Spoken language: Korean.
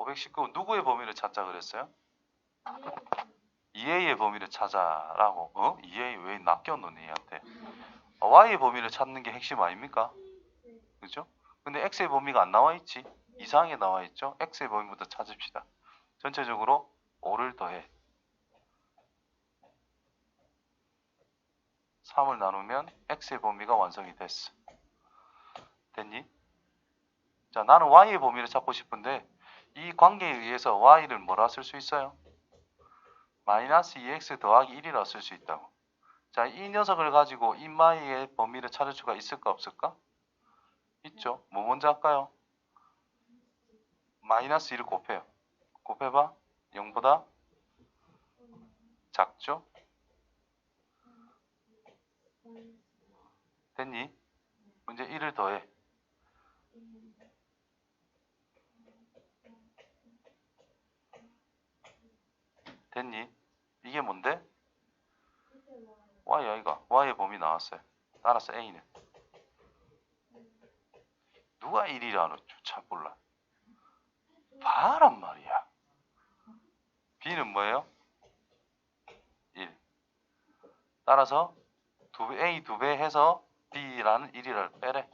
519 누구의 범위를 찾자 그랬어요? 2a의 범위를 찾아라고. 어? 2a 왜 낚여놓니 얘한테? 어, y의 범위를 찾는 게 핵심 아닙니까? 그죠? 근데 x의 범위가 안 나와 있지. 이상하게 나와 있죠. x의 범위부터 찾읍시다. 전체적으로 5를 더해. 3을 나누면 x의 범위가 완성이 됐어. 됐니? 자, 나는 y의 범위를 찾고 싶은데 이 관계에 의해서 y를 뭐라 쓸 수 있어요? 마이너스 2x 더하기 1이라 쓸 수 있다고. 자, 이 녀석을 가지고 이 마이의 범위를 찾을 수가 있을까 없을까? 있죠. 뭐 먼저 할까요? 마이너스 1을 곱해요. 곱해봐. 0보다 작죠? 됐니? 문제 1을 더해. 됐니? 이게 뭔데? y 아이가 y의 범위 나왔어요. 따라서 a는 누가 1이라는 참 몰라. 봐란 말이야. b는 뭐예요? 1. 따라서 두 배, a 두 배 해서 b라는 1이를 빼래.